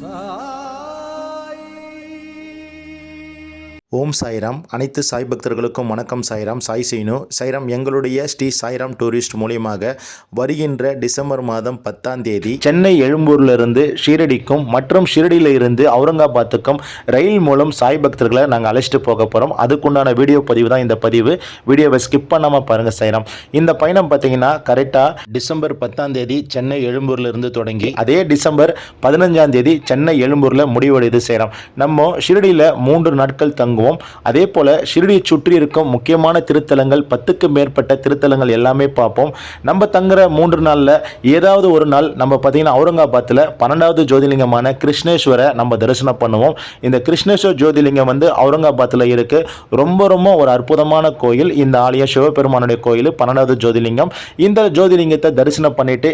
好 ஓம் சாய்ராம். அனைத்து சாய் பக்தர்களுக்கும் வணக்கம் சாய்ராம். சாய் சீனு. சாய்ராம் எங்களுடைய ஸ்ரீ சாய்ராம் டூரிஸ்ட் மூலியமாக வருகின்ற டிசம்பர் மாதம் பத்தாம் தேதி சென்னை எழும்பூர்லேருந்து ஷீரடிக்கும் மற்றும் ஷீரடியில் இருந்து அவுரங்காபாத்துக்கும் ரயில் மூலம் சாய் பக்தர்களை நாங்கள் அழைச்சிட்டு போக போகிறோம் அதுக்குண்டான வீடியோ பதிவு தான் இந்த பதிவு. வீடியோவை ஸ்கிப் பண்ணாமல் பாருங்கள் சாய்ராம். இந்த பயணம் பார்த்தீங்கன்னா கரெக்டாக டிசம்பர் பத்தாம் தேதி சென்னை எழும்பூர்லேருந்து தொடங்கி அதே டிசம்பர் பதினஞ்சாம் தேதி சென்னை எழும்பூரில் முடிவடையுது செய்கிறோம் நம்ம ஷிரடியில் மூன்று நாட்கள் தங்கும் தொடங்குவோம் அதே போல் ஷிரடியை சுற்றி இருக்கும் முக்கியமான திருத்தலங்கள் பத்துக்கு மேற்பட்ட திருத்தலங்கள் எல்லாமே பார்ப்போம். நம்ம தங்குற மூன்று நாளில் ஏதாவது ஒரு நாள் நம்ம பார்த்தீங்கன்னா அவுரங்காபாத்தில் பன்னெண்டாவது ஜோதிலிங்கமான கிருஷ்ணேஸ்வரை நம்ம தரிசனம் பண்ணுவோம். இந்த கிருஷ்ணேஸ்வர் ஜோதிலிங்கம் வந்து அவுரங்காபாத்தில் இருக்கு. ரொம்ப ரொம்ப ஒரு அற்புதமான கோயில். இந்த ஆலயம் சிவபெருமானுடைய கோயில் பன்னெண்டாவது ஜோதிலிங்கம். இந்த ஜோதிலிங்கத்தை தரிசனம் பண்ணிட்டு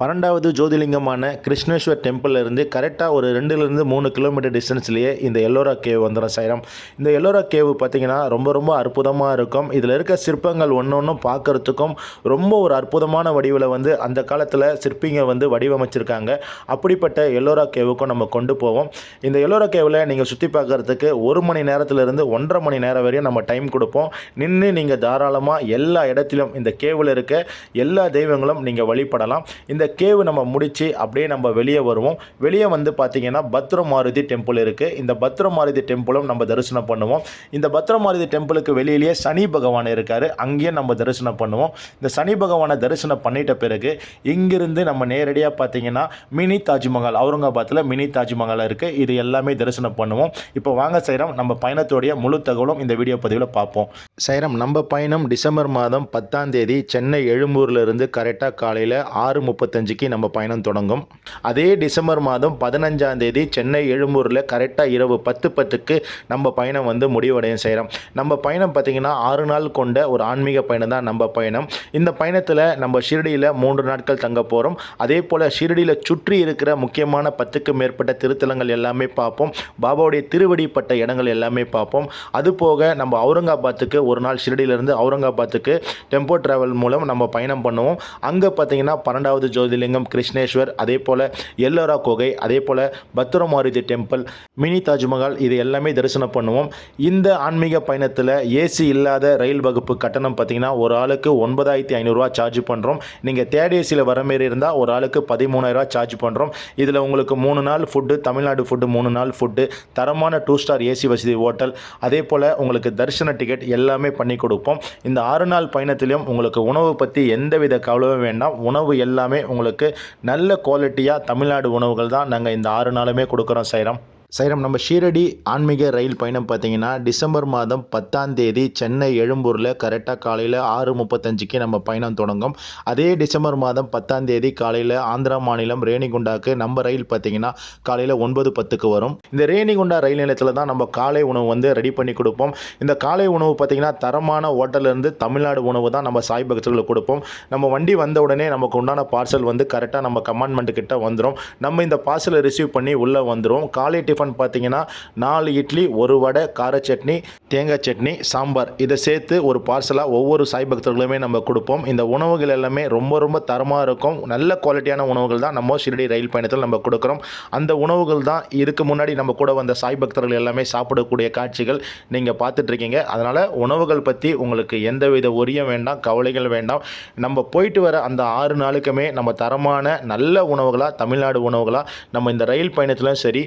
பன்னெண்டாவது ஜோதிலிங்கமான கிருஷ்ணேஸ்வர் டெம்பிள்லேருந்து கரெக்டாக ஒரு ரெண்டுலேருந்து மூணு கிலோமீட்டர் டிஸ்டன்ஸ்லேயே இந்த எல்லோரா கேவ் வந்துடும் சைரம். இந்த எல்லோரா கேவ் பார்த்தீங்கன்னா ரொம்ப ரொம்ப அற்புதமாக இருக்கும். இதில் இருக்க சிற்பங்கள் ஒன்று ஒன்றும் பார்க்கறதுக்கும் ரொம்ப ஒரு அற்புதமான வடிவில் வந்து அந்த காலத்தில் சிற்பிங்க வந்து வடிவமைச்சிருக்காங்க. அப்படிப்பட்ட எல்லோரா கேவுக்கும் நம்ம கொண்டு போவோம். இந்த எல்லோரா கேவில் நீங்கள் சுற்றி பார்க்கறதுக்கு ஒரு மணி நேரத்துலேருந்து ஒன்றரை மணி நேரம் வரையும் நம்ம டைம் கொடுப்போம். நின்று நீங்கள் தாராளமாக எல்லா இடத்திலும் இந்த கேவில் இருக்க எல்லா தெய்வங்களும் நீங்கள் வழிபடலாம். இந்த கேவு நம்ம முடித்து அப்படியே நம்ம வெளியே வருவோம். வெளியே வந்து பார்த்திங்கன்னா பத்ரமாருதி டெம்பிள் இருக்குது இந்த பத்ரமாருதி டெம்பிளும் நம்ம தரிசனம் பண்ணுவோம். இந்த பத்ரமாருதி டெம்பிளுக்கு வெளியிலேயே சனி பகவான் இருக்கார். அங்கேயும் நம்ம தரிசனம் பண்ணுவோம். இந்த சனி பகவானை தரிசனம் பண்ணிட்ட பிறகு இங்கிருந்து நம்ம நேரடியாக பார்த்தீங்கன்னா மினி தாஜ்மஹால் அவுரங்காபாத்தில் மினி தாஜ்மஹால் இருக்குது இது எல்லாமே தரிசனம் பண்ணுவோம். இப்போ வாங்க சைரம் நம்ம பயணத்தோடைய முழு தகவலும் இந்த வீடியோ பதிவில் பார்ப்போம். சைரம் நம்ம பயணம் டிசம்பர் மாதம் பத்தாம் தேதி சென்னை எழும்பூர்லேருந்து கரெக்டாக காலையில் ஆறு முப்பத்தி இருபத்தஞ்சுக்கு நம்ம பயணம் தொடங்கும். அதே டிசம்பர் மாதம் பதினஞ்சாம் தேதி சென்னை எழும்பூரில் கரெக்டாக இரவு பத்து பத்துக்கு நம்ம பயணம் வந்து முடிவடையும் செய்கிறோம் நம்ம பயணம் பார்த்திங்கன்னா ஆறு நாள் கொண்ட ஒரு ஆன்மீக பயணம் தான் நம்ம பயணம். இந்த பயணத்தில் நம்ம ஷிரடியில் மூன்று நாட்கள் தங்க போகிறோம் அதே போல் ஷிரடியில் சுற்றி இருக்கிற முக்கியமான பத்துக்கு மேற்பட்ட திருத்தலங்கள் எல்லாமே பார்ப்போம். பாபாவுடைய திருவடிப்பட்ட இடங்கள் எல்லாமே பார்ப்போம். அது போக நம்ம அவுரங்காபாத்துக்கு ஒரு நாள் ஷிரடியிலேருந்து அவுரங்காபாத்துக்கு டெம்போ ட்ராவல் மூலம் நம்ம பயணம் பண்ணுவோம். அங்கே பார்த்தீங்கன்னா பன்னெண்டாவது ஜோ ஜோதிலிங்கம் கிருஷ்ணேஸ்வர் அதே போல் எல்லோரா குகை அதே போல் பத்ரமாருதி டெம்பிள் மினி தாஜ்மஹால் இது எல்லாமே தரிசனம் பண்ணுவோம். இந்த ஆன்மீக பயணத்தில் ஏசி இல்லாத ரயில் வகுப்பு கட்டணம் பார்த்தீங்கன்னா ஒரு ஆளுக்கு ஒன்பதாயிரத்தி ஐநூறுரூவா சார்ஜ் பண்ணுறோம் நீங்கள் தேர்ட் ஏசியில் வர மாரி இருந்தால் ஒரு ஆளுக்கு பதிமூணாயிரரூவா சார்ஜ் பண்ணுறோம் இதில் உங்களுக்கு மூணு நாள் ஃபுட்டு தமிழ்நாடு ஃபுட்டு மூணு நாள் ஃபுட்டு தரமான டூ ஸ்டார் ஏசி வசதி ஹோட்டல் அதே போல் உங்களுக்கு தரிசன டிக்கெட் எல்லாமே பண்ணி கொடுப்போம். இந்த ஆறு நாள் பயணத்திலையும் உங்களுக்கு உணவு பற்றி எந்தவித கவலையும் வேண்டாம். உணவு எல்லாமே உங்களுக்கு நல்ல குவாலிட்டியாக தமிழ்நாடு உணவுகள் தான் நாங்கள் இந்த ஆறு நாளுமே கொடுக்குறோம் சைரம். சைரம் நம்ம ஷீரடி ஆன்மீக ரயில் பயணம் பார்த்தீங்கன்னா டிசம்பர் மாதம் பத்தாம் தேதி சென்னை எழும்பூரில் கரெக்டாக காலையில் ஆறு முப்பத்தஞ்சுக்கு நம்ம பயணம் தொடங்கும். அதே டிசம்பர் மாதம் பத்தாம் தேதி காலையில் ஆந்திரா மாநிலம் ரேணிகுண்டாக்கு நம்ம ரயில் பார்த்தீங்கன்னா காலையில் ஒன்பது பத்துக்கு வரும். இந்த ரேணிகுண்டா ரயில் நிலையத்தில் தான் நம்ம காலை உணவு வந்து ரெடி பண்ணி கொடுப்போம். இந்த காலை உணவு பார்த்தீங்கன்னா தரமான ஹோட்டல்லேருந்து தமிழ்நாடு உணவு தான் நம்ம சாய் பக்தர்களுக்கு கொடுப்போம். நம்ம வண்டி வந்த உடனே நமக்கு உண்டான பார்சல் வந்து கரெக்டாக நம்ம கமாண்ட்மெண்ட்டு கிட்ட வந்துடும் நம்ம இந்த பார்சலை ரிசீவ் பண்ணி உள்ளே வந்துடும் காலை டிஃபன் பார்த்தீங்கன்னா நாலு இட்லி ஒரு வடை கார சட்னி தேங்காய் சட்னி சாம்பார். இதை சேர்த்து ஒரு பார்சலாக ஒவ்வொரு சாய் பக்தர்களுமே நம்ம கொடுப்போம். இந்த உணவுகள் எல்லாமே ரொம்ப ரொம்ப தரமாக இருக்கும். நல்ல குவாலிட்டியான உணவுகள் தான் நம்ம ஷிரடி ரயில் பயணத்தில் நம்ம கொடுக்குறோம். அந்த உணவுகள் தான் இதுக்கு முன்னாடி நம்ம கூட வந்த சாய் பக்தர்கள் எல்லாமே சாப்பிடக்கூடிய காட்சிகள் நீங்கள் பார்த்துட்ருக்கீங்க. அதனால் உணவுகள் பற்றி உங்களுக்கு எந்தவித ஒரியம் வேண்டாம் கவலைகள் வேண்டாம். நம்ம போயிட்டு வர அந்த ஆறு நாளுக்குமே நம்ம தரமான நல்ல உணவுகளாக தமிழ்நாடு உணவுகளாக நம்ம இந்த ரயில் பயணத்திலும் சரி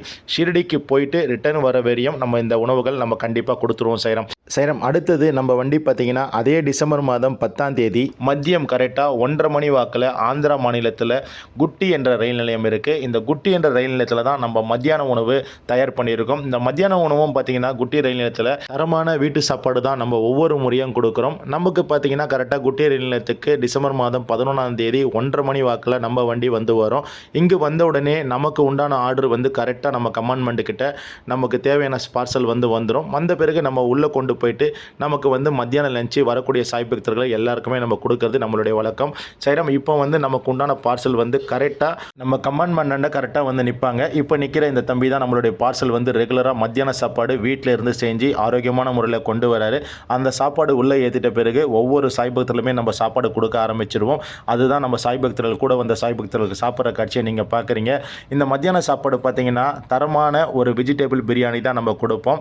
டெல்லிக்கு போயிட்டு ரிட்டர்ன் வர வரையும் நம்ம இந்த உணவுகள் நம்ம கண்டிப்பாக கொடுத்துருவோம் சைரம். சைரம். அடுத்தது நம்ம வண்டி பார்த்தீங்கன்னா அதே டிசம்பர் மாதம் பத்தாம் தேதி மதியம் கரெக்டாக ஒன்றரை மணி வாக்கில் ஆந்திரா மாநிலத்தில் குட்டி என்ற ரயில் நிலையம் இருக்குது இந்த குட்டி என்ற ரயில் நிலையத்தில் தான் நம்ம மத்தியான உணவு தயார் பண்ணியிருக்கோம். இந்த மத்தியான உணவும் பார்த்தீங்கன்னா குட்டி ரயில் நிலையத்தில் தரமான வீட்டு சாப்பாடு தான் நம்ம ஒவ்வொரு முறையும் கொடுக்குறோம். நமக்கு பார்த்தீங்கன்னா கரெக்டாக குட்டி ரயில் நிலையத்துக்கு டிசம்பர் மாதம் பதினொன்றாம் தேதி ஒன்றரை மணி வாக்கில் நம்ம வண்டி வந்து வரும். இங்கே வந்த உடனே நமக்கு உண்டான ஆர்டர் வந்து கரெக்டாக நம்ம கமாண்ட்மெண்ட்டுக்கிட்ட நமக்கு தேவையான பார்சல் வந்து வந்துடும் வந்த பிறகு நம்ம உள்ளே கொண்டு போயிட்டு நமக்கு வந்து மத்தியான லஞ்சு வரக்கூடிய சாய் பக்தர்களை எல்லாருக்குமே நம்ம கொடுக்கறது நம்மளுடைய வழக்கம். சைரம் இப்போ வந்து நமக்கு உண்டான பார்சல் வந்து கரெக்டாக நம்ம கமாண்ட் பண்ணாண்ட கரெக்டாக வந்து நிற்பாங்க இப்போ நிற்கிற இந்த தம்பி தான் நம்மளுடைய பார்சல் வந்து ரெகுலராக மத்தியான சாப்பாடு வீட்டில் இருந்து செஞ்சு ஆரோக்கியமான முறையில் கொண்டு வராரு. அந்த சாப்பாடு உள்ளே ஏற்றிட்ட பிறகு ஒவ்வொரு சாய் பக்தர்களுமே நம்ம சாப்பாடு கொடுக்க ஆரம்பிச்சிருவோம். அதுதான் நம்ம சாய் பக்தர்கள் கூட வந்த சாய் பக்தர்களுக்கு சாப்பிட்ற காட்சியை நீங்கள் பார்க்குறீங்க. இந்த மத்தியான சாப்பாடு பார்த்தீங்கன்னா தரமான ஒரு வெஜிடபிள் பிரியாணி தான் நம்ம கொடுப்போம்.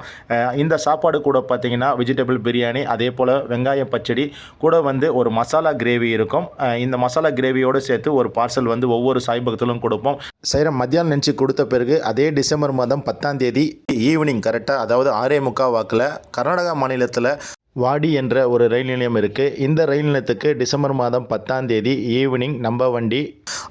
இந்த சாப்பாடு கூட பார்த்தீங்கன்னா வெஜிடபிள் பிரியாணி அதே போல் வெங்காய பச்சடி கூட வந்து ஒரு மசாலா கிரேவி இருக்கும். இந்த மசாலா கிரேவியோடு சேர்த்து ஒரு பார்சல் வந்து ஒவ்வொரு சாய் பக்தர்களும் கொடுப்போம். சைர மத்தியானம் நினச்சி கொடுத்த பிறகு அதே டிசம்பர் மாதம் பத்தாம் தேதி ஈவினிங் கரெக்டாக அதாவது ஆறே முக்கா வாக்கில் கர்நாடகா மாநிலத்தில் வாடி என்ற ஒரு ரயில் நிலையம் இருக்குது இந்த ரயில் நிலையத்துக்கு டிசம்பர் மாதம் பத்தாம் தேதி ஈவினிங் நம்ம வண்டி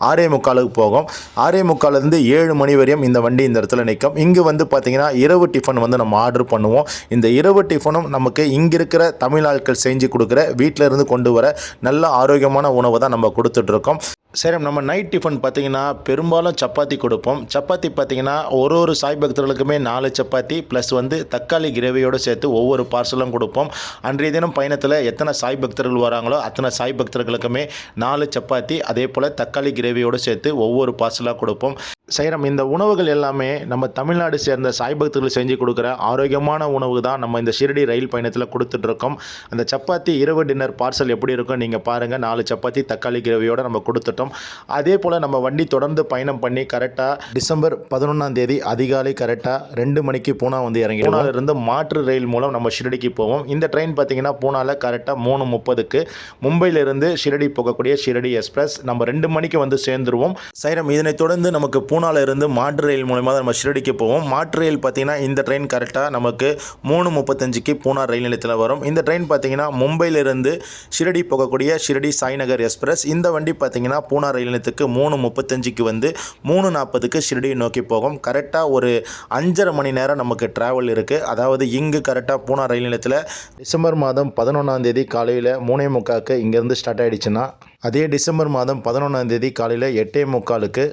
ஆறே முக்காலுக்கு போகும். ஆறே முக்காலேருந்து ஏழு மணி வரையும் இந்த வண்டி இந்த இடத்துல நிற்கும். இங்கே வந்து பார்த்திங்கன்னா இரவு டிஃபன் வந்து நம்ம ஆர்டர் பண்ணுவோம். இந்த இரவு டிஃபனும் நமக்கு இங்கே இருக்கிற தமிழ் ஆட்கள் செஞ்சு கொடுக்குற வீட்டில் இருந்து கொண்டு வர நல்ல ஆரோக்கியமான உணவை தான் நம்ம கொடுத்துட்ருக்கோம் சரி நம்ம நைட் டிஃபன் பார்த்தீங்கன்னா பெரும்பாலும் சப்பாத்தி கொடுப்போம். சப்பாத்தி பார்த்திங்கன்னா ஒரு ஒரு சாய் பக்தர்களுக்குமே நாலு சப்பாத்தி ப்ளஸ் வந்து தக்காளி கிரேவியோடு சேர்த்து ஒவ்வொரு பார்சலும் கொடுப்போம். அன்றைய தினம் பயணத்தில் எத்தனை சாய் பக்தர்கள் வராங்களோ அத்தனை சாய் பக்தர்களுக்குமே நாலு சப்பாத்தி அதே போல் தக்காளி கிரேவியோடு சேர்த்து ஒவ்வொரு பார்சலாக கொடுப்போம். சைரம் இந்த உணவுகள் எல்லாமே நம்ம தமிழ்நாடு சேர்ந்த சாய்பக்தர்கள் செஞ்சு கொடுக்குற ஆரோக்கியமான உணவு தான் நம்ம இந்த ஷிரடி ரயில் பயணத்தில் கொடுத்துட்ருக்கோம். அந்த சப்பாத்தி இரவு டின்னர் பார்சல் எப்படி இருக்கும் நீங்கள் பாருங்கள் நாலு சப்பாத்தி தக்காளி கிரவியோடு நம்ம கொடுத்துட்டோம். அதே போல் நம்ம வண்டி தொடர்ந்து பயணம் பண்ணி கரெக்டாக டிசம்பர் பதினொன்றாம் தேதி அதிகாலை கரெக்டாக ரெண்டு மணிக்கு பூனா வந்து இறங்கி பூனாவிலிருந்து மாற்று ரயில் மூலம் நம்ம ஷிரடிக்கு போவோம். இந்த ட்ரெயின் பார்த்தீங்கன்னா பூனாவில் கரெக்டாக மூணு முப்பதுக்கு மும்பையிலிருந்து ஷிரடி போகக்கூடிய ஷிரடி எக்ஸ்பிரஸ் நம்ம ரெண்டு மணிக்கு வந்து சேர்ந்துருவோம். சைரம் இதனைத் தொடர்ந்து நமக்கு பூனாலிருந்து மாட்டு மாற்று ரயில் மூலயமா தான் நம்ம ஷிரடிக்கு போவோம். மாற்று ரயில் பார்த்தீங்கன்னா இந்த ட்ரெயின் கரெக்டாக நமக்கு மூணு முப்பத்தஞ்சுக்கு பூனா ரயில் நிலையத்தில் வரும். இந்த ட்ரெயின் பார்த்தீங்கன்னா மும்பையிலிருந்து ஷிரடி போகக்கூடிய ஷிரடி சாய்நகர் எக்ஸ்பிரஸ். இந்த வண்டி பார்த்தீங்கன்னா பூனா ரயில் நிலையத்துக்கு மூணு முப்பத்தஞ்சுக்கு வந்து மூணு நாற்பதுக்கு ஷிரடியை நோக்கி போகும். கரெக்டாக ஒரு அஞ்சரை மணி நேரம் நமக்கு ட்ராவல் இருக்குது அதாவது இங்கு கரெக்டாக பூனா ரயில் நிலையத்தில் டிசம்பர் மாதம் பதினொன்றாம் தேதி காலையில் மூணே முக்காக்கு இங்கேருந்து ஸ்டார்ட் ஆகிடுச்சுன்னா அதே டிசம்பர் மாதம் பதினொன்றாம் தேதி காலையில் எட்டே முக்காலுக்கு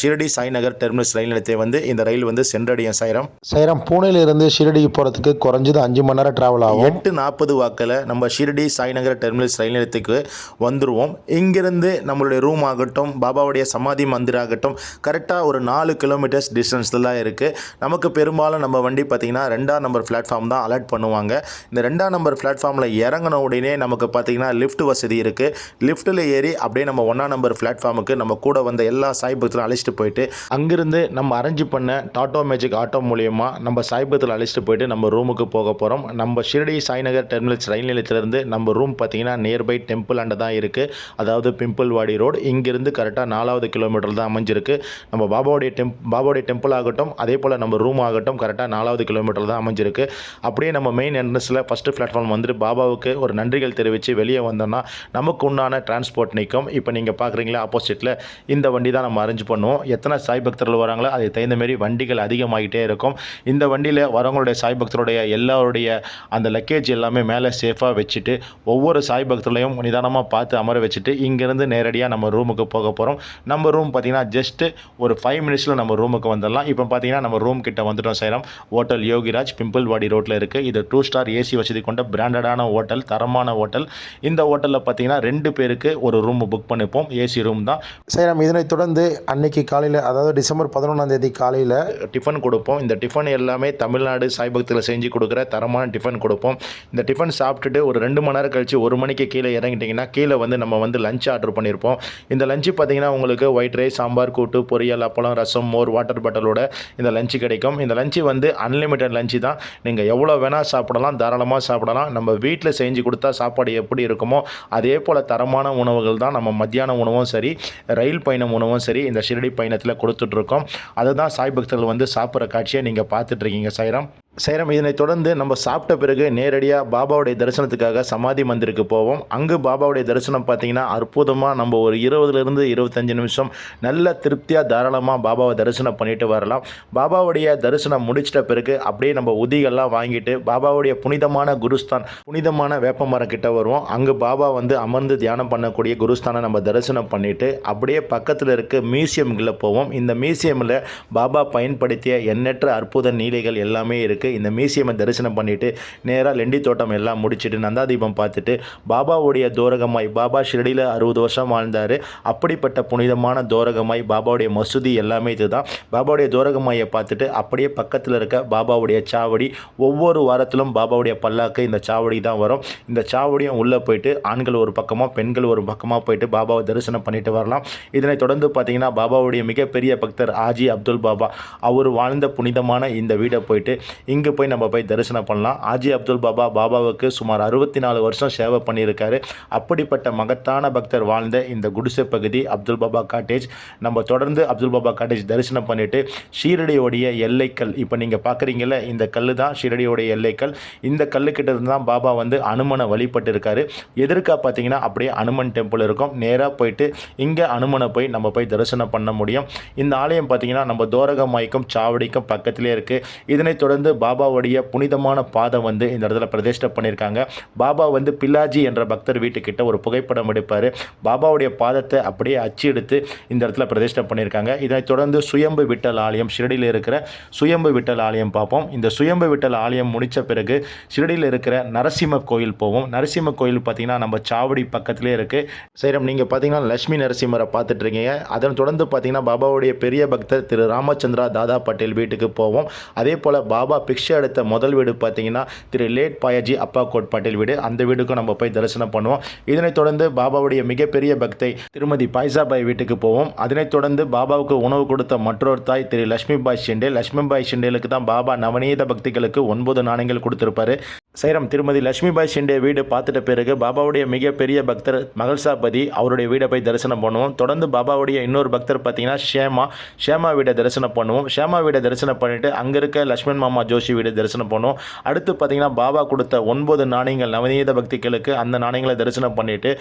ஷிரடி சாய்நகர் டெர்மினஸ் ரயில் நிலையத்தை வந்து இந்த ரயில் வந்து சென்றடையும் சைரம் சைரம் பூனேலேருந்து ஷிரடி போகிறதுக்கு குறைஞ்சது அஞ்சு மணி நேரம் ட்ராவல் ஆகும். எட்டு நாற்பது வாக்கில் நம்ம ஷிரடி சாய்நகர் டெர்மினஸ் ரயில் நிலையத்துக்கு வந்துடுவோம் இங்கிருந்து நம்மளுடைய ரூம் ஆகட்டும் பாபாவுடைய சமாதி மந்திர் ஆகட்டும் கரெக்டாக ஒரு நாலு கிலோமீட்டர்ஸ் டிஸ்டன்ஸில் தான் இருக்குது நமக்கு பெரும்பாலும் நம்ம வண்டி பார்த்திங்கன்னா ரெண்டாம் நம்பர் பிளாட்ஃபார்ம் தான் அலர்ட் பண்ணுவாங்க. இந்த ரெண்டாம் நம்பர் பிளாட்ஃபார்மில் இறங்கின உடனே நமக்கு பார்த்திங்கன்னா லிஃப்ட் வசதி இருக்குது லிஃப்ட்டில் ஏறி அப்படியே நம்ம ஒன்றாம் நம்பர் பிளாட்ஃபார்முக்கு நம்ம கூட வந்த எல்லா சாய்பத்தில் அழைச்சிட்டு போயிட்டு அங்கிருந்து நம்ம அரேஞ்ச் பண்ண டாட்டோ மேஜிக் ஆட்டோ மூலியமாக நம்ம சாய்பத்தில் அழைச்சிட்டு போயிட்டு நம்ம ரூமுக்கு போக போகிறோம் நம்ம ஷிரடி சாய்நகர் டெர்மினல்ஸ் ரயில் நிலையத்திலேருந்து நம்ம ரூம் பார்த்தீங்கன்னா நியர்பை டெம்பிள் அண்டை தான் இருக்குது அதாவது பிம்பிள்வாடி ரோடு இங்கிருந்து கரெக்டாக நாலாவது கிலோமீட்டர் தான் அமைஞ்சிருக்கு. நம்ம பாபாவுடைய டெம்ப் பாபாவுடைய டெம்பிள் ஆகட்டும் அதே போல் நம்ம ரூம் ஆகட்டும் கரெக்டாக நாலாவது கிலோமீட்டர் தான் அமைஞ்சிருக்கு. அப்படியே நம்ம மெயின் என்ட்ரன்ஸில் ஃபஸ்ட்டு பிளாட்ஃபார்ம் வந்துட்டு பாபாவுக்கு ஒரு நன்றிகள் தெரிவித்து வெளியே வந்தோம்னா நமக்கு உண்டான டிரான்ஸ்போர்ட் நிற்கும் இப்போ நீங்கள் பார்க்குறீங்களா ஆப்போசிட்டில் இந்த வண்டி தான் நம்ம அரேஞ்ச் பண்ணுவோம். எத்தனை சாய் பக்தர்கள் வராங்களோ அதுக்கு தகுந்த மாரி வண்டிகள் அதிகமாகிட்டே இருக்கும். இந்த வண்டியில் வரவங்களுடைய சாய் பக்தருடைய எல்லாருடைய அந்த லக்கேஜ் எல்லாமே மேலே சேஃபாக வச்சுட்டு ஒவ்வொரு சாய் பக்தர்களையும் நிதானமாக பார்த்து அமர வச்சுட்டு இங்கேருந்து நேரடியாக நம்ம ரூமுக்கு போக போகிறோம் நம்ம ரூம் பார்த்திங்கன்னா ஜஸ்ட்டு ஒரு ஃபைவ் மினிட்ஸில் நம்ம ரூமுக்கு வந்துடலாம். இப்போ பார்த்திங்கன்னா நம்ம ரூம் கிட்ட வந்துட்டோம் சேரம் ஹோட்டல் யோகிராஜ் பிம்பிள்வாடி ரோட்டில் இருக்குது இது டூ ஸ்டார் ஏசி வசதி கொண்ட பிராண்டடான ஹோட்டல் தரமான ஹோட்டல் இந்த ஹோட்டலில் பார்த்தீங்கன்னா ரெண்டு பேருக்கு ஒரு ரூம் புக் பண்ணிப்போம். ஏசி ரூம் தான். சேரம் இதனைத் தொடர்ந்து அன்னைக்கு காலையில் அதாவது டிசம்பர் பதினொன்றாம் தேதி காலையில் டிஃபன் கொடுப்போம். இந்த டிஃபன் எல்லாமே தமிழ்நாடு சாய் செஞ்சு கொடுக்குற தரமான டிஃபன் கொடுப்போம். இந்த டிஃபன் சாப்பிட்டுட்டு ஒரு ரெண்டு மணி நேரம் கழிச்சு ஒரு மணிக்கு கீழே இறங்கிட்டிங்கன்னா கீழே வந்து நம்ம வந்து லஞ்ச் ஆர்டர் பண்ணியிருப்போம் இந்த லஞ்சு பார்த்தீங்கன்னா உங்களுக்கு ஒயிட் ரைஸ் சாம்பார் கூட்டு பொரியல் அப்பளம் ரசம் மோர் வாட்டர் பாட்டிலோட இந்த லஞ்சு கிடைக்கும். இந்த லஞ்சு வந்து அன்லிமிட்டட் லஞ்சு தான். நீங்கள் எவ்வளோ வேணால் சாப்பிடலாம் தாராளமாக சாப்பிடலாம். நம்ம வீட்டில் செஞ்சு கொடுத்தா சாப்பாடு எப்படி இருக்குமோ அதே போல் தரமான உணவுகள் தான் நம்ம மத்தியான உணவும் சரி ரயில் பயணம் உணவும் சரி இந்த ஷிரடி பயணத்தில் கொடுத்துட்ருக்கோம். அதுதான் சாய் பக்தர்கள் வந்து சாப்பிட்ற காட்சியை நீங்கள் பார்த்துட்ருக்கீங்க சைரம் சைரம். இதனைத் தொடர்ந்து நம்ம சாப்பிட்ட பிறகு நேரடியாக பாபாவுடைய தரிசனத்துக்காக சமாதி மந்திருக்கு போவோம். அங்கு பாபாவுடைய தரிசனம் பார்த்தீங்கன்னா அற்புதமாக நம்ம ஒரு இருபதுலேருந்து இருபத்தஞ்சு நிமிஷம் நல்ல திருப்தியாக தாராளமாக பாபாவை தரிசனம் பண்ணிட்டு வரலாம். பாபாவுடைய தரிசனம் முடிச்சிட்ட பிறகு அப்படியே நம்ம உதிகள்லாம் வாங்கிட்டு பாபாவுடைய புனிதமான குருஸ்தான் புனிதமான வேப்பமரம் கிட்ட வருவோம். அங்கு பாபா வந்து அமர்ந்து தியானம் பண்ணக்கூடிய குருஸ்தானை நம்ம தரிசனம் பண்ணிட்டு அப்படியே பக்கத்தில் இருக்க மியூசியம்களில் போவோம். இந்த மியூசியமில் பாபா பயன்படுத்திய எண்ணற்ற அற்புத நீலைகள் எல்லாமே இருக்குது இருக்குது இந்த மியூசியமை தரிசனம் பண்ணிவிட்டு நேராக லெண்டி தோட்டம் எல்லாம் முடிச்சுட்டு நந்தாதீபம் பார்த்துட்டு பாபாவுடைய தோரகமாய் பாபா ஷிரடியில் அறுபது வருஷம் வாழ்ந்தார். அப்படிப்பட்ட புனிதமான தோரகமாய் பாபாவுடைய மசூதி எல்லாமே இதுதான். பாபாவுடைய தோரகமாயை பார்த்துட்டு அப்படியே பக்கத்தில் இருக்க பாபாவுடைய சாவடி ஒவ்வொரு வாரத்திலும் பாபாவுடைய பல்லாக்கு இந்த சாவடி தான் வரும். இந்த சாவடியும் உள்ளே போயிட்டு ஆண்கள் ஒரு பக்கமாக பெண்கள் ஒரு பக்கமாக போயிட்டு பாபாவை தரிசனம் பண்ணிட்டு வரலாம். இதனைத் தொடர்ந்து பார்த்தீங்கன்னா பாபாவுடைய மிகப்பெரிய பக்தர் ஆஜி அப்துல் பாபா. அவர் வாழ்ந்த புனிதமான இந்த வீடை போயிட்டு இங்கே போய் நம்ம போய் தரிசனம் பண்ணலாம். ஆஜி அப்துல் பாபா பாபாவுக்கு சுமார் அறுபத்தி நாலு வருஷம் சேவை பண்ணியிருக்காரு. அப்படிப்பட்ட மகத்தான பக்தர் வாழ்ந்த இந்த குடிசை பகுதி அப்துல் பாபா காட்டேஜ் நம்ம தொடர்ந்து அப்துல் பாபா காட்டேஜ் தரிசனம் பண்ணிட்டு ஷீரடியோடைய எல்லைக்கல் இப்போ நீங்கள் பார்க்குறீங்கள இந்த கல் தான் ஷீரடியோடைய எல்லைக்கல். இந்த கல்லுக்கிட்ட இருந்து தான் பாபா வந்து அனுமனை வழிபட்டு இருக்காரு எதிர்க்கா பார்த்தீங்கன்னா அப்படியே அனுமன் டெம்பிள் இருக்கும். நேராக போயிட்டு இங்கே அனுமனை போய் நம்ம போய் தரிசனம் பண்ண முடியும். இந்த ஆலயம் பார்த்தீங்கன்னா நம்ம தோரகமாய்க்கும் சாவடிக்கும் பக்கத்திலே இருக்குது இதனைத் தொடர்ந்து பாபாவுடைய புனிதமான பாதம் வந்து இந்த இடத்துல பிரதிஷ்டை பண்ணியிருக்காங்க. பாபா வந்து பில்லாஜி என்ற பக்தர் வீட்டுக்கிட்ட ஒரு புகைப்படம் எடுப்பார். பாபாவுடைய பாதத்தை அப்படியே அச்சு எடுத்து இந்த இடத்துல பிரதிஷ்டை பண்ணியிருக்காங்க. இதனைத் தொடர்ந்து சுயம்பு விட்டல் ஆலயம் ஷிரடியில் இருக்கிற சுயம்பு விட்டல் ஆலயம் பார்ப்போம். இந்த சுயம்பு விட்டல் ஆலயம் முடித்த பிறகு ஷிரடியில் இருக்கிற நரசிம்ம கோயில் போவோம். நரசிம்ம கோயில் பார்த்தீங்கன்னா நம்ம சாவடி பக்கத்திலே இருக்குது சைரம் நீங்கள் பார்த்தீங்கன்னா லட்சுமி நரசிம்மரை பார்த்துட்டு இருக்கீங்க அதன் தொடர்ந்து பார்த்தீங்கன்னா பாபாவுடைய பெரிய பக்தர் திரு ராமச்சந்திரா தாதா பட்டேல் வீட்டுக்கு போவோம். அதே போல் பாபா பிக்சர் எடுத்த முதல் வீடு பார்த்தீங்கன்னா திரு லேட் பாயாஜி அப்பா கோட் பாட்டில் வீடு. அந்த வீடுக்கும் நம்ம போய் தரிசனம் பண்ணுவோம். இதனைத் தொடர்ந்து பாபாவுடைய மிகப்பெரிய பக்தை திருமதி பாய்சாபாய் வீட்டுக்கு போவோம். அதனைத் தொடர்ந்து பாபாவுக்கு உணவு கொடுத்த மற்றொரு தாய் திரு லட்சுமிபாய் ஷிண்டே. லட்சுமிபாய் ஷிண்டேலுக்கு தான் பாபா நவநீத பக்திகளுக்கு ஒன்பது நாணயங்கள் கொடுத்திருப்பாரு. சைரம் திருமதி லட்சுமிபாய் ஷிண்டே வீடு பார்த்துட்ட பிறகு பாபாவுடைய மிகப்பெரிய பக்தர் மகள்சாபதி அவருடைய வீடை போய் தரிசனம் பண்ணுவோம். தொடர்ந்து பாபாவுடைய இன்னொரு பக்தர் பார்த்தீங்கன்னா ஷேமா. ஷேமா வீடை தரிசனம் பண்ணுவோம். ஷேமா வீடை தரிசனம் பண்ணிட்டு அங்கே இருக்க லட்சுமண் மாமா ஜோஷி வீடை தரிசனம் பண்ணுவோம். அடுத்து பார்த்தீங்கன்னா பாபா கொடுத்த ஒன்பது நாணயங்கள் நவநீத பக்திகளுக்கு அந்த நாணயங்களை தரிசனம் பண்ணிவிட்டு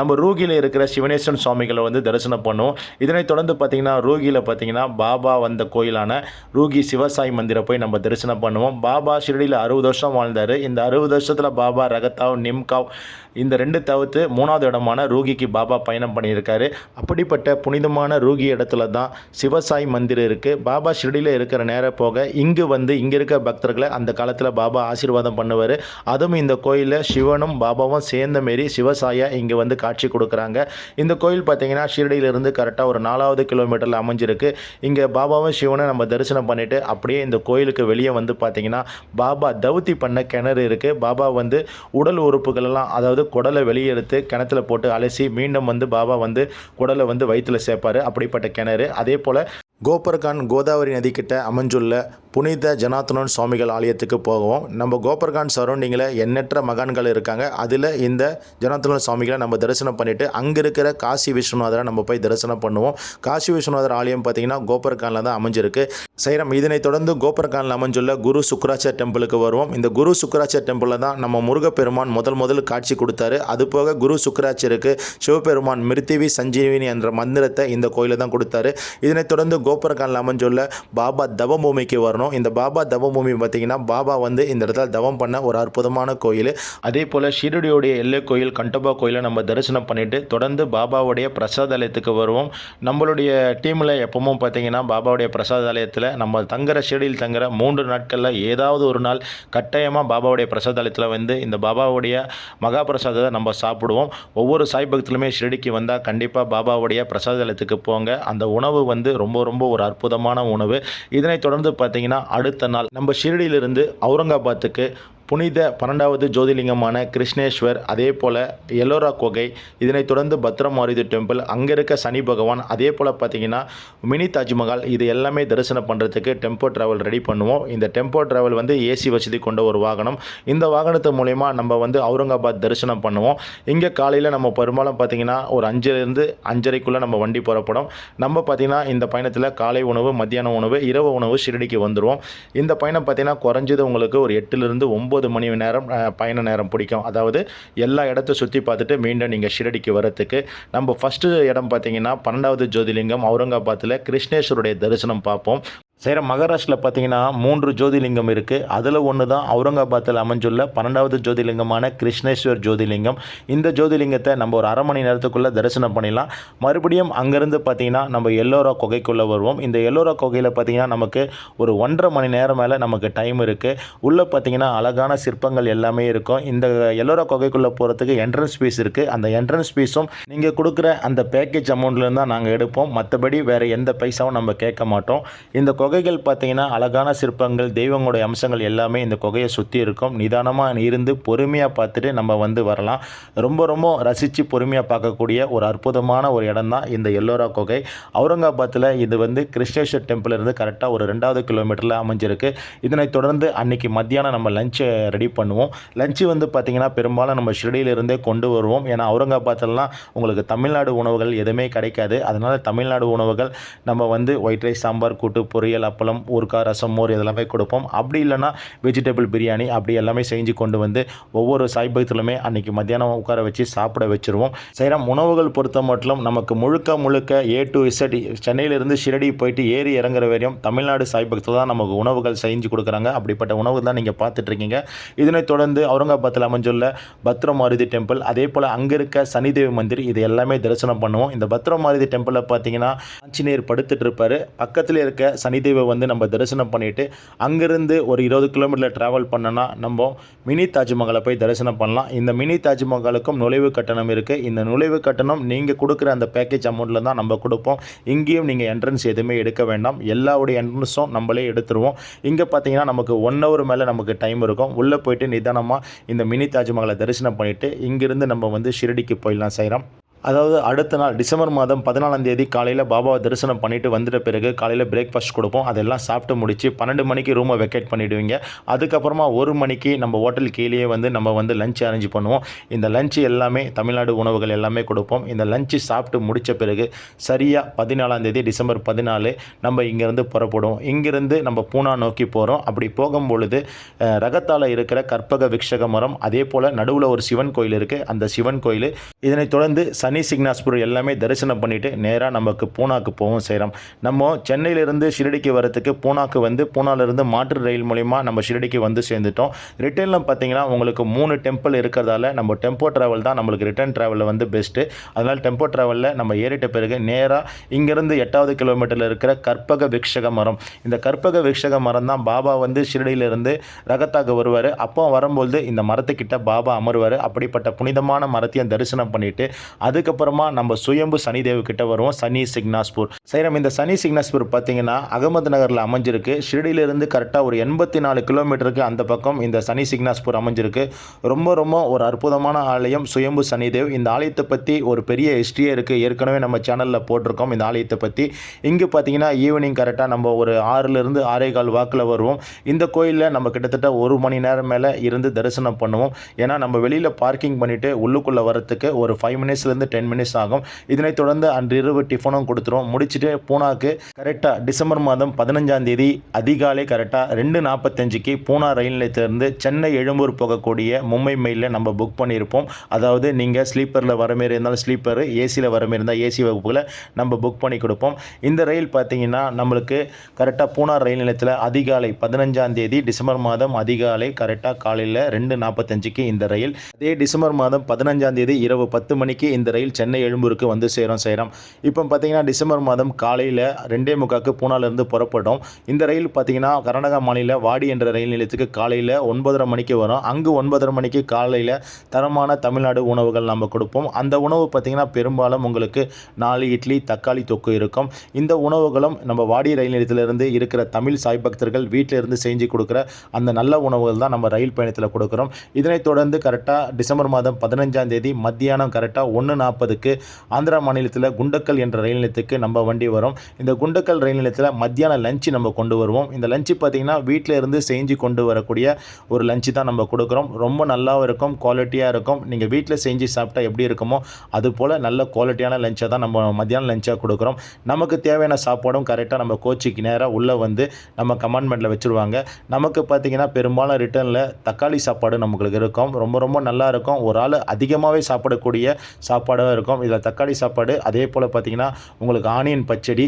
நம்ம ரூகியில் இருக்கிற சிவனேஸ்வரன் சுவாமிகளை வந்து தரிசனம் பண்ணுவோம். இதனைத் தொடர்ந்து பார்த்தீங்கன்னா ரூகியில் பார்த்தீங்கன்னா பாபா வந்த கோயிலான ரூகி சிவசாய் மந்திரை போய் நம்ம தரிசனம் பண்ணுவோம். பாபா ஷிரடியில் அறுபது வருஷம் வாழ்ந்தார். இந்த அறுபது வருஷத்தில் பாபா ரகத்தாவும் நிம்காவ் இந்த ரெண்டு தவிர்த்து மூணாவது இடமான ரூகிக்கு பாபா பயணம் பண்ணியிருக்காரு. அப்படிப்பட்ட புனிதமான ரூகி இடத்துல தான் சிவசாய் மந்திர் இருக்குது பாபா ஷிரடியில் இருக்கிற நேரம் போக இங்கு வந்து இங்கே இருக்க பக்தர்களை அந்த காலத்தில் பாபா ஆசீர்வாதம் பண்ணுவார். அதுவும் இந்த கோயிலில் சிவனும் பாபாவும் சேர்ந்த மாரி சிவசாயா இங்கே வந்து காட்சி கொடுக்குறாங்க. இந்த கோயில் பார்த்தீங்கன்னா ஷிரடியிலிருந்து கரெக்டாக ஒரு நாலாவது கிலோமீட்டரில் அமைஞ்சிருக்கு. இங்கே பாபாவும் சிவனும் நம்ம தரிசனம் பண்ணிவிட்டு அப்படியே இந்த கோயிலுக்கு வெளியே வந்து பார்த்தீங்கன்னா பாபா தவுத்தி பண்ண கிணறு இருக்குது பாபா வந்து உடல் உறுப்புகளெல்லாம் அதாவது அதாவது குடலை வெளியே எடுத்து கிணத்துல போட்டு அலசி மீண்டும் வந்து பாபா வந்து குடலை வந்து வயிற்றில் சேர்ப்பார். அப்படிப்பட்ட கிணறு. அதே போல் கோபர்கான் கோதாவரி நதிக்கிட்ட அமைஞ்சுள்ள புனித ஜனாத்தனன் சுவாமிகள் ஆலயத்துக்கு போவோம் நம்ம கோபர்கான் சரௌண்டிங்கில் எண்ணற்ற மகான்கள் இருக்காங்க. அதில் இந்த ஜனாத்தனன் சுவாமிகளை நம்ம தரிசனம் பண்ணிவிட்டு அங்கே இருக்கிற காசி விஸ்வநாதரை நம்ம போய் தரிசனம் பண்ணுவோம். காசி விஸ்வநாதர் ஆலயம் பார்த்திங்கன்னா கோபர்கானில் தான் அமைஞ்சிருக்கு. சைரம் இதனைத் தொடர்ந்து கோபர்கானில் அமைஞ்சுள்ள குரு சுக்கராச்சார் டெம்பிளுக்கு வருவோம். இந்த குரு சுக்ராச்சர் டெம்பிளில் தான் நம்ம முருகப்பெருமான் முதல் முதல் காட்சி கொடுத்தாரு. அது போக குரு சுக்கராச்சருக்கு சிவபெருமான் மிருத்திவி சஞ்சீவினி என்ற மந்திரத்தை இந்த கோயிலில் தான் கொடுத்தாரு. இதனைத் தொடர்ந்து கோபுரக்கானில் அமைஞ்சுள்ள பாபா தவபூமிக்கு வரணும். இந்த பாபா தவபூமி பார்த்தீங்கன்னா பாபா வந்து இந்த இடத்துல தவம் பண்ண ஒரு அற்புதமான கோயில். அதே போல் ஷீரடியோடைய எல்லை கோயில் கண்டபா கோயிலை நம்ம தரிசனம் பண்ணிட்டு தொடர்ந்து பாபாவுடைய பிரசாதாலயத்துக்கு வருவோம். நம்மளுடைய டீமில் எப்பவும் பார்த்தீங்கன்னா பாபாவுடைய பிரசாதாலயத்தில் நம்ம தங்குற ஷீரடியில் தங்குற மூன்று நாட்களில் ஏதாவது ஒரு நாள் கட்டாயமாக பாபாவுடைய பிரசாதாலயத்தில் வந்து இந்த பாபாவுடைய மகா பிரசாதத்தை நம்ம சாப்பிடுவோம். ஒவ்வொரு சாய் பக்தர்களுமே ஷிரடிக்கு வந்தால் கண்டிப்பாக பாபாவுடைய பிரசாதாலயத்துக்கு போங்க. அந்த உணவு வந்து ரொம்ப ரொம்ப ஒரு அற்புதமான உணவு. இதனைத் தொடர்ந்து பார்த்தீங்கன்னா அடுத்த நாள் நம்ம ஷிரடியிலிருந்து அவுரங்காபாத்துக்கு புனித பன்னெண்டாவது ஜோதிலிங்கமான கிருஷ்ணேஸ்வர் அதே போல் எல்லோரா குகை இதனைத் தொடர்ந்து பத்ரமாருதி டெம்பிள் அங்கே இருக்க சனி பகவான் அதே போல் பார்த்தீங்கன்னா மினி தாஜ்மஹால் இது எல்லாமே தரிசனம் பண்ணுறதுக்கு டெம்போ ட்ராவல் ரெடி பண்ணுவோம். இந்த டெம்போ ட்ராவல் வந்து ஏசி வசதி கொண்ட ஒரு வாகனம். இந்த வாகனத்து மூலயமா நம்ம வந்து அவுரங்காபாத் தரிசனம் பண்ணுவோம். இங்கே காலையில் நம்ம பெரும்பாலும் பார்த்தீங்கன்னா ஒரு அஞ்சுலேருந்து அஞ்சரைக்குள்ளே நம்ம வண்டி புறப்படும். நம்ம பார்த்தீங்கன்னா இந்த பயணத்தில் காலை உணவு மத்தியான உணவு இரவு உணவு ஷிரடிக்கு வந்துடுவோம் இந்த பயணம் பார்த்தீங்கன்னா குறைஞ்சது உங்களுக்கு ஒரு எட்டுலேருந்து ஒம்பது மணி நேரம் பயண நேரம் பிடிக்கும். அதாவது எல்லா இடத்த சுற்றி பார்த்துட்டு மீண்டும் நீங்கள் ஷிரடிக்கு வரத்துக்கு நம்ம ஃபஸ்ட்டு இடம் பார்த்தீங்கன்னா பன்னெண்டாவது ஜோதிலிங்கம் அவுரங்காபாத்தில் கிருஷ்ணேஸ்வருடைய தரிசனம் பார்ப்போம். சேர மகாராஷ்டிரில் பார்த்தீங்கன்னா மூன்று ஜோதிலிங்கம் இருக்குது அதில் ஒன்று தான் அவுரங்காபாத்தில் அமைஞ்சுள்ள பன்னெண்டாவது ஜோதிலிங்கமான கிருஷ்ணேஸ்வர் ஜோதிலிங்கம். இந்த ஜோதிலிங்கத்தை நம்ம ஒரு அரை மணி நேரத்துக்குள்ளே தரிசனம் பண்ணிடலாம். மறுபடியும் அங்கேருந்து பார்த்தீங்கன்னா நம்ம எல்லோரா குகைக்குள்ளே வருவோம். இந்த எல்லோரா குகையில் பார்த்தீங்கன்னா நமக்கு ஒரு ஒன்றரை மணி நேரம் மேலே நமக்கு டைம் இருக்குது உள்ளே பார்த்தீங்கன்னா அழகான சிற்பங்கள் எல்லாமே இருக்கும். இந்த எல்லோரா குகைக்குள்ளே போகிறதுக்கு என்ட்ரன்ஸ் ஃபீஸ் இருக்குது அந்த என்ட்ரன்ஸ் ஃபீஸும் நீங்கள் கொடுக்குற அந்த பேக்கேஜ் அமௌண்ட்லேருந்து தான் நாங்கள் எடுப்போம். மற்றபடி வேறு எந்த பைசாவும் நம்ம கேட்க மாட்டோம். இந்த குகைகள் பார்த்தீங்கன்னா அழகான சிற்பங்கள் தெய்வங்களுடைய அம்சங்கள் எல்லாமே இந்த குகையை சுற்றி இருக்கும். நிதானமாக இருந்து பொறுமையாக பார்த்துட்டு நம்ம வந்து வரலாம். ரொம்ப ரொம்ப ரசித்து பொறுமையாக பார்க்கக்கூடிய ஒரு அற்புதமான ஒரு இடம் தான் இந்த எல்லோரா குகை. அவுரங்காபாத்தில் இது வந்து கிருஷ்ணேஸ்வர் டெம்பிள் இருந்து கரெக்டாக ஒரு ரெண்டாவது கிலோமீட்டரில் அமைஞ்சிருக்கு. இதனைத் தொடர்ந்து அன்னைக்கு மத்தியானம் நம்ம லஞ்சை ரெடி பண்ணுவோம். லஞ்சு வந்து பார்த்திங்கன்னா பெரும்பாலும் நம்ம ஷிரடியிலிருந்தே கொண்டு வருவோம். ஏன்னா அவுரங்காபாத்திலலாம் உங்களுக்கு தமிழ்நாடு உணவுகள் எதுவுமே கிடைக்காது. அதனால் தமிழ்நாடு உணவுகள் நம்ம வந்து ஒயிட் ரைஸ் சாம்பார் கூட்டு பொரியல் அப்பளம் ஊறுக்காய் ரசம் மோர் இதெல்லாமே கொடுப்போம். அப்படி இல்லைன்னா வெஜிடபிள் பிரியாணி அப்படி எல்லாமே செஞ்சு கொண்டு வந்து ஒவ்வொரு சாய்பகத்திலுமே அன்றைக்கி மத்தியானம் உட்கார வச்சு சாப்பிட வச்சுருவோம். சைரம் உணவுகள் பொறுத்த மட்டும் நமக்கு முழுக்க முழுக்க ஏ டு இசட் சென்னையிலிருந்து ஷிரடி போயிட்டு ஏறி இறங்குற வரையும் தமிழ்நாடு சாய்பகத்தில் தான் நமக்கு உணவுகள் செஞ்சு கொடுக்குறாங்க. அப்படிப்பட்ட உணவு தான் நீங்கள் பார்த்துட்ருக்கீங்க. இதனைத் தொடர்ந்து அவுரங்காபாத்தில் அமைஞ்சுள்ள பத்ரமாருதி டெம்பிள் அதே போல் அங்கே இருக்க சனிதேவி மந்திர் இது எல்லாமே தரிசனம் பண்ணுவோம். இந்த பத்ரமாருதி டெம்பிளில் பார்த்தீங்கன்னா ஆஞ்சநேயர் படுத்துட்டு இருப்பார் பக்கத்தில் இருக்க சனிதேவி வந்து நம்ம தரிசனம் பண்ணிவிட்டு அங்கேருந்து ஒரு இருபது கிலோமீட்டரில் ட்ராவல் பண்ணோன்னா நம்ம மினி தாஜ்மஹாலை போய் தரிசனம் பண்ணலாம். இந்த மினி தாஜ்மஹாலுக்கும் நுழைவு கட்டணம் இருக்குது இந்த நுழைவு கட்டணம் நீங்கள் கொடுக்குற அந்த பேக்கேஜ் அமௌண்ட்டில் தான் நம்ம கொடுப்போம். இங்கேயும் நீங்கள் என்ட்ரன்ஸ் எதுவுமே எடுக்க வேண்டாம். எல்லாவுடைய என்ட்ரன்ஸும் நம்மளே எடுத்துருவோம். இங்கே பார்த்தீங்கன்னா நமக்கு ஒன் ஹவர் மேலே நமக்கு டைம் இருக்கும். உள்ளே போயிட்டு நிதானமாக இந்த மினி தாஜ்மஹாலை தரிசனம் பண்ணிவிட்டு இங்கேருந்து நம்ம வந்து ஷிரடிக்கு போயிடலாம் செய்கிறோம் அதாவது அடுத்த நாள் டிசம்பர் மாதம் பதினாலாம் தேதி காலையில் பாபாவை தரிசனம் பண்ணிட்டு வந்துட்ட பிறகு காலையில் பிரேக்ஃபாஸ்ட் கொடுப்போம். அதெல்லாம் சாப்பிட்டு முடிச்சு பன்னெண்டு மணிக்கு ரூமை வெக்கேட் பண்ணிவிடுவீங்க அதுக்கப்புறமா ஒரு மணிக்கு நம்ம ஹோட்டல் கீழேயே வந்து நம்ம வந்து லஞ்ச் அரேஞ்ச் பண்ணுவோம். இந்த லஞ்ச் எல்லாமே தமிழ்நாடு உணவுகள் எல்லாமே கொடுப்போம். இந்த லஞ்சு சாப்பிட்டு முடித்த பிறகு சரியாக பதினாலாம் தேதி டிசம்பர் பதினாலு நம்ம இங்கேருந்து புறப்படுவோம். இங்கேருந்து நம்ம பூனா நோக்கி போகிறோம் அப்படி போகும் பொழுது இருக்கிற கற்பக விக்ஷக மரம் அதே போல் நடுவில் ஒரு சிவன் கோயில் இருக்குது அந்த சிவன் கோயில் இதனைத் தொடர்ந்து சிக்னாஸ்பூர் எல்லாமே தரிசனம் பண்ணிவிட்டு நேராக நமக்கு பூனாக்கு போகவும் செய்கிறோம் நம்ம சென்னையிலேருந்து ஷிரடிக்கு வரத்துக்கு பூனாக்கு வந்து பூனாலிருந்து மாற்று ரயில் மூலிமா நம்ம ஷிரடிக்கு வந்து சேர்ந்துட்டோம். ரிட்டர்னில் பார்த்தீங்கன்னா உங்களுக்கு மூணு டெம்பிள் இருக்கிறதால நம்ம டெம்போ ட்ராவல் தான் நம்மளுக்கு ரிட்டர்ன் ட்ராவலில் வந்து பெஸ்ட்டு அதனால் டெம்போ ட்ராவலில் நம்ம ஏறிட்ட பிறகு நேராக இங்கேருந்து எட்டாவது கிலோமீட்டரில் இருக்கிற கற்பக விக்ஷக மரம். இந்த கற்பக விக்ஷக மரம் தான் பாபா வந்து ஷிரடியிலிருந்து ரகத்தாக்கு வருவார். அப்போ வரும்போது இந்த மரத்துக்கிட்ட பாபா அமருவார். அப்படிப்பட்ட புனிதமான மரத்தையும் தரிசனம் பண்ணிவிட்டு அது அதுக்கப்புறமா நம்ம சுயம்பு சனிதேவு கிட்ட வருவோம். சனி சிக்னாஸ்பூர். சைரம் இந்த சனி சிக்னாஸ்பூர் பார்த்தீங்கன்னா அகமது நகரில் அமைஞ்சிருக்கு. ஷிரடியிலிருந்து கரெக்டாக ஒரு எண்பத்தி நாலு கிலோமீட்டருக்கு அந்த பக்கம் இந்த சனி சிக்னாஸ்பூர் அமைஞ்சிருக்கு. ரொம்ப ரொம்ப ஒரு அற்புதமான ஆலயம். சுயம்பு சனிதேவ். இந்த ஆலயத்தை பற்றி ஒரு பெரிய ஹிஸ்ட்ரியே இருக்குது ஏற்கனவே நம்ம சேனலில் போட்டிருக்கோம் இந்த ஆலயத்தை பற்றி இங்கே பார்த்தீங்கன்னா ஈவினிங் கரெக்டாக நம்ம ஒரு ஆறுலேருந்து ஆறே கால் வாக்கில் வருவோம். இந்த கோயிலில் நம்ம கிட்டத்தட்ட ஒரு மணி நேரம் மேலே இருந்து தரிசனம் பண்ணுவோம். ஏன்னா நம்ம வெளியில் பார்க்கிங் பண்ணிவிட்டு உள்ளுக்குள்ளே வரத்துக்கு ஒரு ஃபைவ் மினிட்ஸ்லேருந்து டென் மினிட்ஸ் ஆகும். இதனைத் தொடர்ந்து அன்று இரவு டிஃபனும் கொடுத்துரும். முடிச்சுட்டு பூனாக்கு கரெக்டாக டிசம்பர் மாதம் பதினஞ்சாம் தேதி அதிகாலை கரெக்டாக ரெண்டு நாற்பத்தஞ்சுக்கு பூனா ரயில் நிலையத்திலிருந்து சென்னை எழும்பூர் போகக்கூடிய மும்பை மெயிலில் நம்ம புக் பண்ணியிருப்போம். அதாவது நீங்கள் ஸ்லீப்பரில் வர மாரி இருந்தாலும் ஸ்லீப்பர் ஏசியில் வர மாரி இருந்தால் ஏசி வகுப்புகளை நம்ம புக் பண்ணி கொடுப்போம். இந்த ரயில் பார்த்தீங்கன்னா நம்மளுக்கு கரெக்டாக பூனா ரயில் நிலையத்தில் அதிகாலை பதினஞ்சாம் தேதி டிசம்பர் மாதம் அதிகாலை கரெக்டாக காலையில் ரெண்டு நாற்பத்தஞ்சுக்கு இந்த ரயில். அதே டிசம்பர் மாதம் பதினஞ்சாம் தேதி இரவு பத்து மணிக்கு இந்த ரயில் சென்னை எழும்பூருக்கு வந்து சேரும் சேரும். இப்போ பார்த்தீங்கன்னா டிசம்பர் மாதம் காலையில் ரெண்டே முக்காக்கு பூனாலேருந்து புறப்படும். இந்த ரயில் பார்த்தீங்கன்னா கர்நாடகா மாநில வாடி என்ற ரயில் நிலையத்துக்கு காலையில் ஒன்பதரை மணிக்கு வரும். அங்கு ஒன்பதரை மணிக்கு காலையில் தரமான தமிழ்நாடு உணவுகள் நம்ம கொடுப்போம். அந்த உணவு பார்த்தீங்கன்னா பெரும்பாலும் உங்களுக்கு நாலு இட்லி தக்காளி தொக்கு இருக்கும். இந்த உணவுகளும் நம்ம வாடி ரயில் நிலையத்திலிருந்து இருக்கிற தமிழ் சாய் பக்தர்கள் வீட்டிலிருந்து செஞ்சு கொடுக்குற அந்த நல்ல உணவுகள் தான் நம்ம ரயில் பயணத்தில் கொடுக்குறோம். இதனைத் தொடர்ந்து கரெக்டாக டிசம்பர் மாதம் பதினஞ்சாம் தேதி மத்தியானம் கரெக்டாக ஒன்று நாற்பதுக்கு ஆந்திரா மாநிலத்தில் குண்டக்கல் என்ற ரயில் நிலையத்துக்கு நம்ம வண்டி வரும். இந்த குண்டக்கல் ரயில் நிலையத்தில் மத்தியான லஞ்சு நம்ம கொண்டு வருவோம். இந்த லஞ்சு பார்த்திங்கன்னா வீட்டில் இருந்து செஞ்சு கொண்டு வரக்கூடிய ஒரு லஞ்சு தான் நம்ம கொடுக்குறோம். ரொம்ப நல்லாவும் இருக்கும் குவாலிட்டியாக இருக்கும். நீங்கள் வீட்டில் செஞ்சு சாப்பிட்டா எப்படி இருக்குமோ அது போல் நல்ல குவாலிட்டியான லஞ்சாக தான் நம்ம மத்தியான லஞ்சாக கொடுக்குறோம். நமக்கு தேவையான சாப்பாடும் கரெக்டாக நம்ம கோச்சிக்கு நேராக உள்ளே வந்து நம்ம கமாண்ட்மெண்ட்டில் வச்சுருவாங்க. நமக்கு பார்த்திங்கன்னா பெரும்பாலும் ரிட்டர்னில் தக்காளி சாப்பாடு நம்மளுக்கு இருக்கும். ரொம்ப ரொம்ப நல்லா இருக்கும். ஒரு ஆள் அதிகமாகவே சாப்பிடக்கூடிய சாப்பாடு சாப்பாடும் இருக்கும். இதில் தக்காளி சாப்பாடு அதே போல் பார்த்தீங்கன்னா உங்களுக்கு ஆனியன் பச்சடி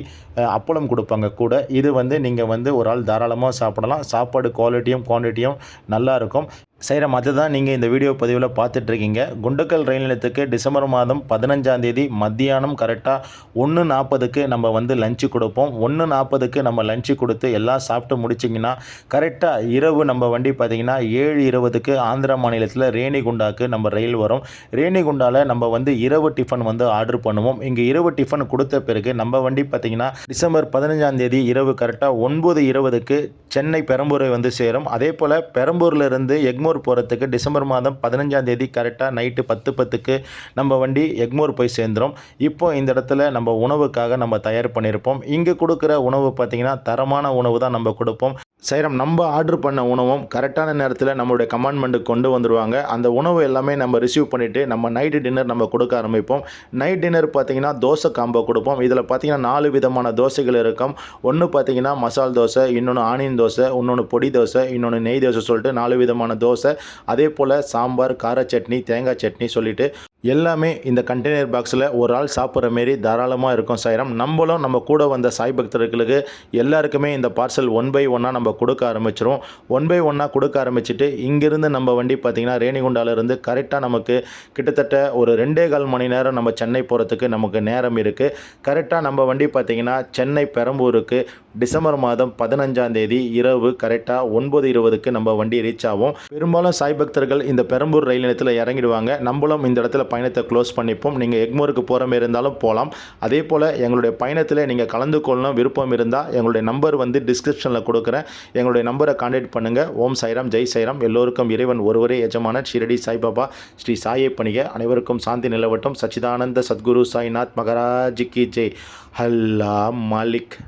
அப்பளம் கொடுப்பாங்க கூட. இது வந்து நீங்கள் வந்து ஒரு ஆள் தாராளமாக சாப்பிடலாம். சாப்பாடு குவாலிட்டியும் குவான்டிட்டியும் நல்லாயிருக்கும் செய்கிற சைரம் தான் நீங்கள் இந்த வீடியோ பதிவில் பார்த்துட்ருக்கீங்க. குண்டக்கல் ரயில் நிலையத்துக்கு டிசம்பர் மாதம் பதினஞ்சாந்தேதி மத்தியானம் கரெக்டாக ஒன்று நாற்பதுக்கு நம்ம வந்து லஞ்சு கொடுப்போம். ஒன்று நாற்பதுக்கு நம்ம லஞ்சு கொடுத்து எல்லாம் சாப்பிட்டு முடிச்சிங்கன்னா கரெக்டாக இரவு நம்ம வண்டி பார்த்திங்கன்னா ஏழு இருபதுக்கு ஆந்திரா மாநிலத்தில் ரேணிகுண்டாக்கு நம்ம ரயில் வரும். ரேணிகுண்டாவில் நம்ம வந்து இரவு டிஃபன் வந்து ஆர்டர் பண்ணுவோம். இங்கே இரவு டிஃபன் கொடுத்த பிறகு நம்ம வண்டி பார்த்திங்கன்னா டிசம்பர் பதினஞ்சாந்தேதி இரவு கரெக்டாக ஒன்பது இருபதுக்கு சென்னை பெரம்பூரை வந்து சேரும். அதே போல் பெரம்பூர்லேருந்து எக்மோர் போகிறதுக்கு டிசம்பர் மாதம் பதினஞ்சாம் தேதி கரெக்டாக நைட்டு பத்து பத்துக்கு நம்ம வண்டி எக்மோர் போய் சேர்ந்துடும் இப்போ இந்த இடத்துல நம்ம உணவுக்காக நம்ம தயார் பண்ணியிருப்போம் இங்கே கொடுக்குற உணவு பார்த்திங்கன்னா தரமான உணவு தான் நம்ம கொடுப்போம். சைரம் நம்ம ஆர்டர் பண்ண உணவும் கரெக்டான நேரத்தில் நம்மளுடைய கமாண்ட்மெண்ட்டுக்கு கொண்டு வந்துடுவாங்க அந்த உணவு எல்லாமே நம்ம ரிசீவ் பண்ணிவிட்டு நம்ம நைட்டு டின்னர் நம்ம கொடுக்க ஆரம்பிப்போம். நைட் டின்னர் பார்த்தீங்கன்னா தோசை காம்போ கொடுப்போம். இதில் பார்த்தீங்கன்னா நாலு விதமான தோசைகள் இருக்கும். ஒன்று பார்த்தீங்கன்னா மசால் தோசை இன்னொன்று ஆனியன் தோசை இன்னொன்று பொடி தோசை இன்னொன்று நெய் தோசை சொல்லிட்டு நாலு விதமான தோசை அதே போல் சாம்பார் கார சட்னி தேங்காய் சட்னி சொல்லிட்டு எல்லாமே இந்த கண்டெய்னர் பாக்ஸில் ஒரு ஆள் சாப்பிட்ற மாரி தாராளமாக இருக்கும் சாயிரம். நம்மளும் நம்ம கூட வந்த சாய் பக்தர்களுக்கு எல்லாருக்குமே இந்த பார்சல் ஒன் பை ஒன்னாக நம்ம கொடுக்க ஆரம்பிச்சிரும் ஒன் பை ஒன்னாக கொடுக்க ஆரம்பிச்சிட்டு இங்கேருந்து நம்ம வண்டி பார்த்திங்கன்னா ரேணிகுண்டாலேருந்து கரெக்டாக நமக்கு கிட்டத்தட்ட ஒரு ரெண்டே கால் மணி நேரம் நம்ம சென்னை போகிறதுக்கு நமக்கு நேரம் இருக்குது கரெக்டாக நம்ம வண்டி பார்த்திங்கன்னா சென்னை பெரம்பூருக்கு டிசம்பர் மாதம் பதினஞ்சாம் தேதி இரவு கரெக்டாக ஒன்பது இருபதுக்கு நம்ம வண்டி ரீச் ஆகும் பெரும்பாலும் சாய் பக்தர்கள் இந்த பெரம்பூர் ரயில் நிலையத்தில் இறங்கிடுவாங்க. நம்மளும் இந்த இடத்துல பயணத்தை க்ளோஸ் பண்ணிப்போம். நீங்கள் எக்மோருக்கு போகிற மாதிரி இருந்தாலும் போகலாம் அதே போல் எங்களுடைய பயணத்தில் நீங்கள் கலந்து கொள்ளணும் விருப்பம் இருந்தால் எங்களுடைய நம்பர் வந்து டிஸ்கிரிப்ஷனில் கொடுக்குறேன். எங்களுடைய நம்பரை கான்டாக்ட் பண்ணுங்கள் ஓம் சைராம் ஜெய் சைராம் எல்லோருக்கும் இறைவன் ஒருவரே எஜமான ஷிரடி சாய்பாபா ஸ்ரீ சாயை பணிக. அனைவருக்கும் சாந்தி நிலவட்டும். சச்சிதானந்த சத்குரு சாய்நாத் மகராஜ் கி ஜெய். ஹல்லா மாலிக்.